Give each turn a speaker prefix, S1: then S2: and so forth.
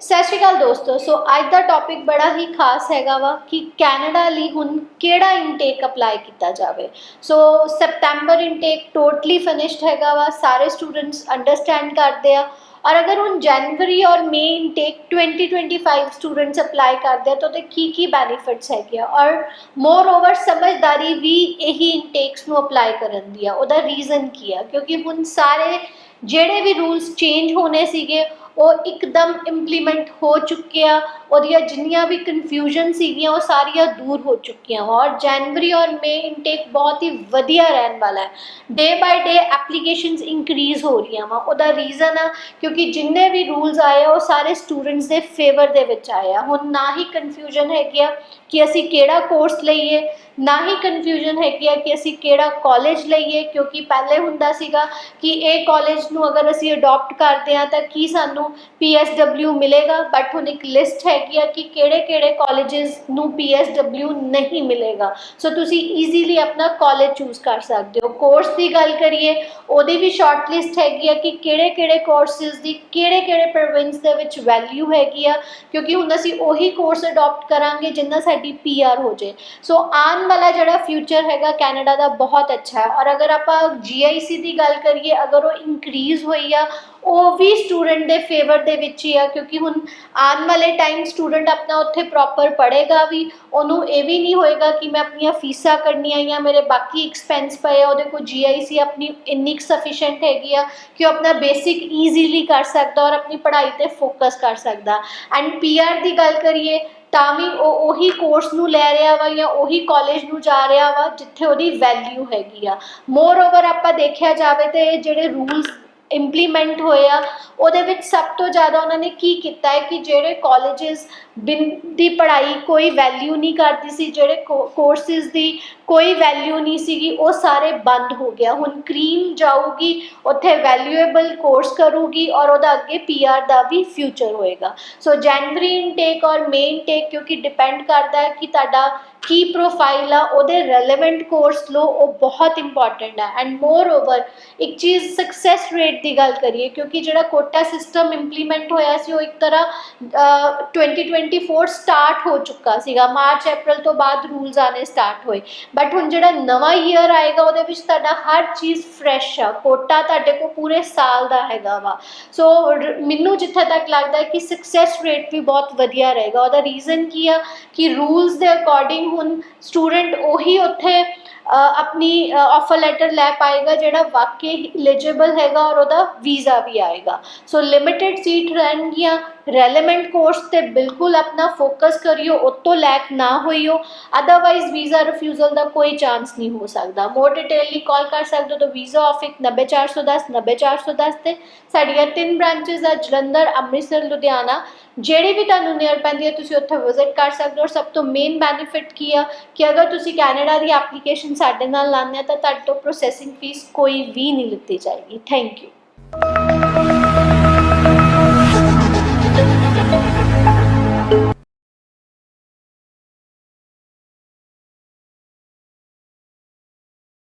S1: ਸਤਿ ਸ਼੍ਰੀ ਅਕਾਲ ਦੋਸਤੋ। ਸੋ ਅੱਜ ਦਾ ਟੌਪਿਕ ਬੜਾ ਹੀ ਖਾਸ ਹੈਗਾ ਵਾ ਕਿ ਕੈਨੇਡਾ ਲਈ ਹੁਣ ਕਿਹੜਾ ਇਨਟੇਕ ਅਪਲਾਈ ਕੀਤਾ ਜਾਵੇ। So September intake totally finished ਹੈਗਾ ਵਾ, ਸਾਰੇ ਸਟੂਡੈਂਟਸ ਅੰਡਰਸਟੈਂਡ ਕਰਦੇ ਆ। ਔਰ ਅਗਰ ਹੁਣ ਜਨਵਰੀ ਔਰ ਮਈ ਇਨਟੇਕ 2025 ਸਟੂਡੈਂਟਸ ਅਪਲਾਈ ਕਰਦੇ ਆ, ਤਾਂ ਉਹਦੇ ਕੀ ਕੀ ਬੈਨੀਫਿਟਸ ਹੈਗੇ ਆ? ਔਰ ਮੋਰ ਓਵਰ ਸਮਝਦਾਰੀ ਵੀ ਇਹੀ ਇਨਟੇਕਸ ਨੂੰ ਅਪਲਾਈ ਕਰਨ ਦੀ ਆ। ਉਹਦਾ ਰੀਜ਼ਨ ਕੀ ਆ? ਕਿਉਂਕਿ ਹੁਣ ਸਾਰੇ ਜਿਹੜੇ ਵੀ ਰੂਲਸ ਚੇਂਜ ਹੋਣੇ ਸੀਗੇ, ਉਹ ਇੱਕਦਮ ਇੰਪਲੀਮੈਂਟ ਹੋ ਚੁੱਕੇ ਆ ਉਹਦੀਆਂ ਜਿੰਨੀਆਂ ਵੀ ਕਨਫਿਊਜ਼ਨ ਸੀਗੀਆਂ, ਉਹ ਸਾਰੀਆਂ ਦੂਰ ਹੋ ਚੁੱਕੀਆਂ। ਵਾ ਔਰ ਜਨਵਰੀ ਔਰ ਮਈ ਇਨਟੇਕ ਬਹੁਤ ਹੀ ਵਧੀਆ ਰਹਿਣ ਵਾਲਾ ਹੈ। ਡੇ ਬਾਈ ਡੇ ਐਪਲੀਕੇਸ਼ਨਸ ਇਨਕਰੀਜ਼ ਹੋ ਰਹੀਆਂ ਵਾ। ਉਹਦਾ ਰੀਜ਼ਨ ਆ, ਕਿਉਂਕਿ ਜਿੰਨੇ ਵੀ ਰੂਲਸ ਆਏ ਆ, ਉਹ ਸਾਰੇ ਸਟੂਡੈਂਟਸ ਦੇ ਫੇਵਰ ਦੇ ਵਿੱਚ ਆਏ ਆ। ਹੁਣ ਨਾ ਹੀ ਕਨਫਿਊਜ਼ਨ ਹੈਗੀ ਆ ਕਿ ਅਸੀਂ ਕਿਹੜਾ ਕੋਰਸ ਲਈਏ, ਨਾ ਹੀ ਕਨਫਿਊਜ਼ਨ ਹੈਗੀ ਆ ਕਿ ਅਸੀਂ ਕਿਹੜਾ ਕਾਲਜ ਲਈਏ, ਕਿਉਂਕਿ ਪਹਿਲੇ ਹੁੰਦਾ ਸੀਗਾ ਕਿ ਇਹ ਕਾਲਜ ਨੂੰ ਅਗਰ ਅਸੀਂ ਅਡਾਪਟ ਕਰਦੇ ਹਾਂ ਤਾਂ ਕੀ ਸਾਨੂੰ PSW ਮਿਲੇਗਾ? ਬਟ ਹੁਣ ਇੱਕ ਲਿਸਟ ਹੈਗੀ ਆ ਕਿ ਕਿਹੜੇ ਕਿਹੜੇ ਕਾਲਜਸ ਨੂੰ PSW ਨਹੀਂ ਮਿਲੇਗਾ। ਸੋ ਤੁਸੀਂ ਈਜ਼ੀਲੀ ਆਪਣਾ ਕਾਲਜ ਚੂਜ਼ ਕਰ ਸਕਦੇ ਹੋ। ਕੋਰਸ ਦੀ ਗੱਲ ਕਰੀਏ, ਉਹਦੀ ਵੀ ਸ਼ਾਰਟ ਲਿਸਟ ਹੈਗੀ ਆ ਕਿ ਕਿਹੜੇ ਕਿਹੜੇ ਕੋਰਸਿਸ ਦੀ ਕਿਹੜੇ ਕਿਹੜੇ ਪ੍ਰੋਵਿੰਸ ਦੇ ਵਿੱਚ ਵੈਲਿਊ ਹੈਗੀ ਆ। ਕਿਉਂਕਿ ਹੁਣ ਅਸੀਂ ਉਹੀ ਕੋਰਸ ਅਡਾਪਟ ਕਰਾਂਗੇ ਜਿੰਨਾ ਸਾਡੀ PR ਹੋ ਜੇ ਸੋ ਆਉਣ ਵਾਲਾ ਜਿਹੜਾ ਫਿਊਚਰ ਹੈਗਾ ਕੈਨੇਡਾ ਦਾ ਬਹੁਤ ਅੱਛਾ ਹੈ। ਔਰ ਅਗਰ ਆਪਾਂ GIC ਦੀ ਗੱਲ ਕਰੀਏ, ਅਗਰ ਉਹ ਇਨਕਰੀਜ਼ ਹੋਈ ਆ, ਉਹ ਵੀ ਸਟੂਡੈਂਟ ਦੇ ਫੇਵਰ ਦੇ ਵਿੱਚ ਹੀ ਆ, ਕਿਉਂਕਿ ਹੁਣ ਆਉਣ ਵਾਲੇ ਟਾਈਮ ਸਟੂਡੈਂਟ ਆਪਣਾ ਉੱਥੇ ਪ੍ਰੋਪਰ ਪੜ੍ਹੇਗਾ ਵੀ, ਉਹਨੂੰ ਇਹ ਵੀ ਨਹੀਂ ਹੋਏਗਾ ਕਿ ਮੈਂ ਆਪਣੀਆਂ ਫੀਸਾਂ ਕੱਢਣੀਆਂ ਜਾਂ ਮੇਰੇ ਬਾਕੀ ਐਕਸਪੈਂਸ ਪਏ ਆ, ਉਹਦੇ ਕੋਲ GIC ਆਪਣੀ ਇੰਨੀ ਸਫੀਸ਼ੀਐਂਟ ਹੈਗੀ ਆ ਕਿ ਉਹ ਆਪਣਾ ਬੇਸਿਕ ਈਜ਼ੀਲੀ ਕਰ ਸਕਦਾ ਔਰ ਆਪਣੀ ਪੜ੍ਹਾਈ ਤੇ ਫੋਕਸ ਕਰ ਸਕਦਾ। ਐਂਡ PR ਦੀ ਗੱਲ ਕਰੀਏ, ਤਾਂ ਵੀ ਉਹ ਉਹੀ ਕੋਰਸ ਨੂੰ ਲੈ ਰਿਹਾ ਵਾ ਜਾਂ ਉਹੀ ਕਾਲਜ ਨੂੰ ਜਾ ਰਿਹਾ ਵਾ, ਜਿੱਥੇ ਉਹਦੀ ਵੈਲਿਊ ਹੈਗੀ ਆ। ਮੋਰ ਓਵਰ ਆਪਾਂ ਦੇਖਿਆ ਜਾਵੇ ਤੇ ਜਿਹੜੇ ਰੂਲਸ ਇੰਪਲੀਮੈਂਟ ਹੋਏ ਆ ਉਹਦੇ ਵਿੱਚ ਸਭ ਤੋਂ ਜ਼ਿਆਦਾ ਉਹਨਾਂ ਨੇ ਕੀ ਕੀਤਾ ਹੈ ਕਿ ਜਿਹੜੇ ਕਾਲਜਸ ਬਿਨ, ਦੀ ਪੜ੍ਹਾਈ ਕੋਈ ਵੈਲਿਊ ਨਹੀਂ ਕਰਦੀ ਸੀ, ਜਿਹੜੇ ਕੋਰਸਿਸ ਦੀ ਕੋਈ ਵੈਲਿਊ ਨਹੀਂ ਸੀਗੀ, ਉਹ ਸਾਰੇ ਬੰਦ ਹੋ ਗਿਆ। ਹੁਣ ਕਰੀਮ ਜਾਊਗੀ, ਉੱਥੇ ਵੈਲਿਊਏਬਲ ਕੋਰਸ ਕਰੂਗੀ ਔਰ ਉਹਦਾ ਅੱਗੇ ਪੀਆਰ ਦਾ ਵੀ ਫਿਊਚਰ ਹੋਏਗਾ। ਸੋ ਜਨਵਰੀ ਇਨਟੇਕ ਔਰ ਮਈ ਇਨਟੇਕ ਕਿਉਂਕਿ ਡਿਪੈਂਡ ਕਰਦਾ ਹੈ ਕਿ ਤੁਹਾਡਾ ਕੀ ਪ੍ਰੋਫਾਈਲ ਆ, ਉਹਦੇ ਰੈਲੇਵੈਂਟ ਕੋਰਸ ਲੋ ਉਹ ਬਹੁਤ ਇੰਪੋਰਟੈਂਟ ਹੈ ਐਂਡ ਮੋਰ ਓਵਰ ਇੱਕ ਚੀਜ਼ ਸਕਸੈਸ ਰੇਟ ਦੀ ਗੱਲ ਕਰੀਏ ਕਿਉਂਕਿ ਜਿਹੜਾ ਕੋਟਾ ਸਿਸਟਮ ਇੰਪਲੀਮੈਂਟ ਹੋਇਆ ਸੀ ਉਹ ਇੱਕ ਤਰ੍ਹਾਂ ਅਹ, 2024 ਸਟਾਰਟ ਹੋ ਚੁੱਕਾ ਸੀਗਾ। ਮਾਰਚ ਅਪ੍ਰੈਲ ਤੋਂ ਬਾਅਦ ਰੂਲਸ ਆਨੇ ਸਟਾਰਟ ਹੋਏ। ਬਟ ਹੁਣ ਜਿਹੜਾ ਨਵਾਂ ਈਅਰ ਆਏਗਾ ਉਹਦੇ ਵਿੱਚ ਤੁਹਾਡਾ ਹਰ ਚੀਜ਼ ਫਰੈਸ਼ ਆ। ਕੋਟਾ ਤੁਹਾਡੇ ਕੋਲ ਪੂਰੇ ਸਾਲ ਦਾ ਹੈਗਾ ਵਾ। ਸੋ ਮੈਨੂੰ ਜਿੱਥੇ ਤੱਕ ਲੱਗਦਾ ਕਿ ਸਕਸੈਸ ਰੇਟ ਵੀ ਬਹੁਤ ਵਧੀਆ ਰਹੇਗਾ। ਉਹਦਾ ਰੀਜ਼ਨ ਕੀ ਆ? ਕਿ ਰੂਲਸ ਦੇ ਅਕੋਰਡਿੰਗ ਹੁਣ ਸਟੂਡੈਂਟ ਉਹੀ ਉੱਥੇ ਆਪਣੀ ਆਫਰ ਲੈਟਰ ਲੈ ਪਾਏਗਾ ਜਿਹੜਾ ਵਾਕਈ ਐਲੀਜੀਬਲ ਹੈਗਾ ਔਰ ਉਹਦਾ ਵੀਜ਼ਾ ਵੀ ਆਏਗਾ। ਸੋ ਲਿਮਿਟਿਡ ਸੀਟ ਰਹਿਣਗੀਆਂ ਰੈਲੇਵੈਂਟ ਕੋਰਸ ਤੇ ਬਿਲਕੁਲ ਆਪਣਾ ਫੋਕਸ ਕਰਿਓ, ਉਤੋਂ ਲੈਕ ਨਾ ਹੋਈਓ ਅਦਰਵਾਈਜ਼ ਵੀਜ਼ਾ ਰਿਫਿਊਜ਼ਲ ਦਾ ਕੋਈ ਚਾਂਸ ਨਹੀਂ ਹੋ ਸਕਦਾ। ਮੋਰ ਡਿਟੇਲ ਲਈ ਕਾਲ ਕਰ ਸਕਦੇ ਹੋ ਤਾਂ ਵੀਜ਼ਾ ਆਫਿਸ 90410 90410 ਤੇ ਸਾਡੀਆਂ ਤਿੰਨ ਬ੍ਰਾਂਚਸ ਆ, ਜਲੰਧਰ, ਅੰਮ੍ਰਿਤਸਰ, ਲੁਧਿਆਣਾ। ਜਿਹੜੀ ਵੀ ਤੁਹਾਨੂੰ ਨੀਅਰ ਪੈਂਦੀ ਹੈ ਤੁਸੀਂ ਉੱਥੇ ਵਿਜ਼ਿਟ ਕਰ ਸਕਦੇ ਹੋ। ਔਰ ਸਭ ਤੋਂ ਮੇਨ ਬੈਨੀਫਿਟ ਕੀ ਆ? ਕਿ ਅਗਰ ਤੁਸੀਂ ਕੈਨੇਡਾ ਦੀ ਐਪਲੀਕੇਸ਼ਨ ਸਾਡੇ ਨਾਲ ਲਾਉਂਦੇ ਆ, ਤਾਂ ਤੁਹਾਡੇ ਤੋਂ ਪ੍ਰੋਸੈਸਿੰਗ ਫੀਸ ਕੋਈ ਵੀ ਨਹੀਂ ਲਿੱਤੀ ਜਾਏਗੀ। Thank you